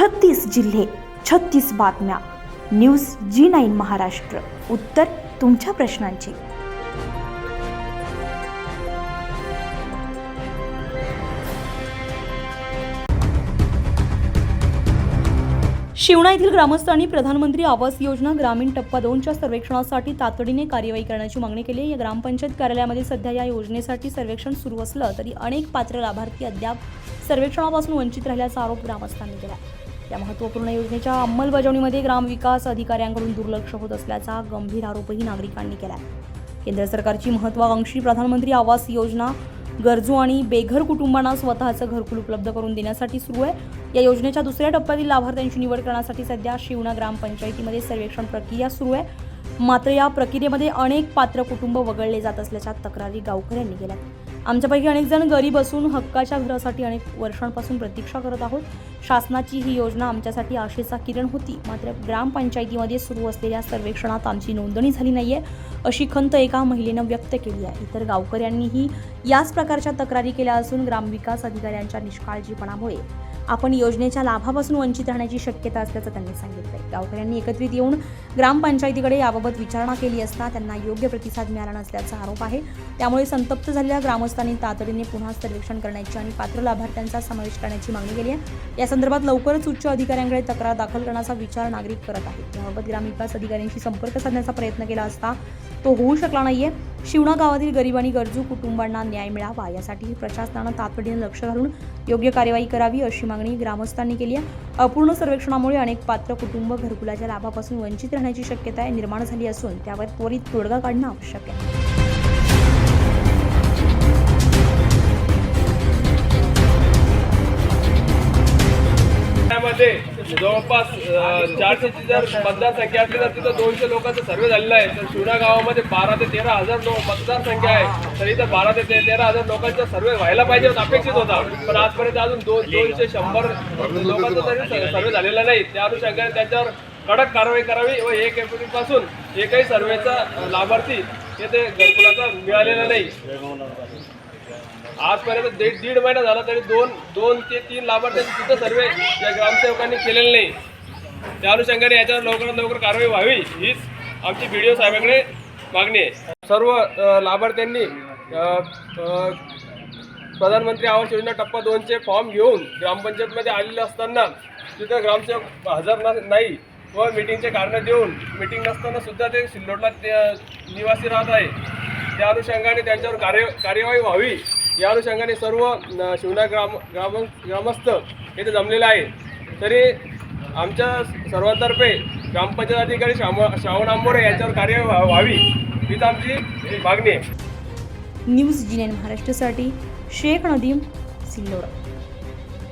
छत्तीस जिल्हे छत्तीस बातम्या. News Zee nine Maharashtra. उत्तर तुमच्या प्रश्नांची. शिवणा येथील ग्रामस्थांनी प्रधानमंत्री आवास योजना ग्रामीण टप्पा दोनच्या सर्वेक्षणासाठी तातडीने कार्यवाही करण्याची मागणी केली आहे. या ग्रामपंचायत कार्यालयामध्ये सध्या या योजनेसाठी सर्वेक्षण सुरू असलं तरी अनेक पात्र लाभार्थी अद्याप सर्वेक्षणापासून वंचित राहिल्याचा आरोप ग्रामस्थांनी केला. या महत्त्वपूर्ण योजनेच्या अंमलबजावणीमध्ये ग्रामविकास अधिकाऱ्यांकडून दुर्लक्ष होत असल्याचा गंभीर आरोपही नागरिकांनी केला केंद्र सरकारची महत्वाकांक्षी प्रधानमंत्री आवास योजना गरजू आणि बेघर कुटुंबांना स्वतःचं घरकुल उपलब्ध करून देण्यासाठी सुरू आहे. या योजनेच्या दुसऱ्या टप्प्यातील लाभार्थ्यांची निवड करण्यासाठी सध्या शिवना ग्रामपंचायतीमध्ये सर्वेक्षण प्रक्रिया सुरू आहे. मात्र या प्रक्रियेमध्ये अनेक पात्र कुटुंब वगळले जात असल्याच्या तक्रारी गावकऱ्यांनी केल्या आमच्यापैकी अनेक जण गरीब असून हक्काच्या घरासाठी अनेक वर्षांपासून प्रतीक्षा करत आहोत. शासनाची ही योजना आमच्यासाठी आशेचा किरण होती. मात्र ग्रामपंचायतीमध्ये सुरू असलेल्या सर्वेक्षणात आमची नोंदणी झाली नाही आहे अशी खंत एका महिलेनं व्यक्त केली आहे. इतर गावकऱ्यांनीही याच प्रकारच्या तक्रारी केल्या असून ग्रामविकास अधिकाऱ्यांच्या निष्काळजीपणामुळे आपण योजनेच्या लाभापासून वंचित राहण्याची शक्यता असल्याचं त्यांनी सांगितलंय. गावकऱ्यांनी एकत्रित येऊन ग्रामपंचायतीकडे याबाबत विचारणा केली असता त्यांना योग्य प्रतिसाद मिळाला नसल्याचा आरोप आहे. त्यामुळे संतप्त झालेल्या ग्रामस्थांनी तातडीने पुन्हा सर्वेक्षण करण्याची आणि पात्र लाभार्थ्यांचा समावेश करण्याची मागणी केली आहे. या संदर्भात लवकरच उच्च अधिकाऱ्यांकडे तक्रार दाखल करण्याचा विचार नागरिक करत आहेत. याबाबत ग्रामविकास अधिकाऱ्यांशी संपर्क साधण्याचा प्रयत्न केला असता तो होऊ शकला नाहीये. शिवणा गावातील गरीब आणि गरजू कुटुंबांना न्याय मिळावा यासाठी प्रशासनानं तातडीने लक्ष घालून योग्य कार्यवाही करावी अशी मागणी ग्रामस्थांनी केली आहे. अपूर्ण सर्वेक्षणामुळे अनेक पात्र कुटुंब घरकुलाच्या लाभापासून वंचित राहण्याची शक्यता निर्माण झाली असून त्यावर त्वरित तोडगा काढणं आवश्यक आहे. मध्ये जवळपास चारशे चारशेची जर मतदारसंख्या असली तर तिथं दोनशे लोकांचा सर्वे झालेला आहे. तर शिवडा गावामध्ये बारा ते तेरा हजार लोक मतदारसंख्या आहे. तर इथं बारा ते तेरा हजार लोकांचा सर्वे व्हायला पाहिजे अपेक्षित होता. पण आजपर्यंत अजून दोन दोनशे शंभर लोकांचा तरी सर्वे झालेला नाही. त्या अनुषंगाने त्यांच्यावर कडक कारवाई करावी व एक एप्रिलपासून एकही सर्वेचा लाभार्थी येथे घरकुलाचा मिळालेला नाही. आजपर्यंत दीड दीड महिना झाला तरी दोन दोन ते तीन लाभार्थ्यांचे सुद्धा सर्वे या ग्रामसेवकांनी केलेले नाही. त्या अनुषंगाने याच्यावर लवकरात लवकर कारवाई व्हावी हीच आमची बी डी ओ साहेबांकडे मागणी आहे. सर्व लाभार्थ्यांनी प्रधानमंत्री आवास योजना टप्पा दोनचे फॉर्म घेऊन ग्रामपंचायतमध्ये आलेले असताना तिथं ग्रामसेवक हजर नाही व मिटिंगचे कारणं देऊन मिटिंग नसताना सुद्धा ते सिल्लोडला निवासी राहत आहे. त्या अनुषंगाने त्यांच्यावर कार्य कार्यवाही व्हावी. या अनुषंगाने सर्व शिवना ग्राम ग्राम ग्रामस्थ येथे जमलेले आहे तरी आमच्या सर्वांतर्फे ग्रामपंचायत अधिकारी श्याम श्रावण आंबोरे यांच्यावर कार्य व्हावी हीच आमची मागणी आहे. न्यूज जी महाराष्ट्रासाठी शेख नदीम सिल्लोडा.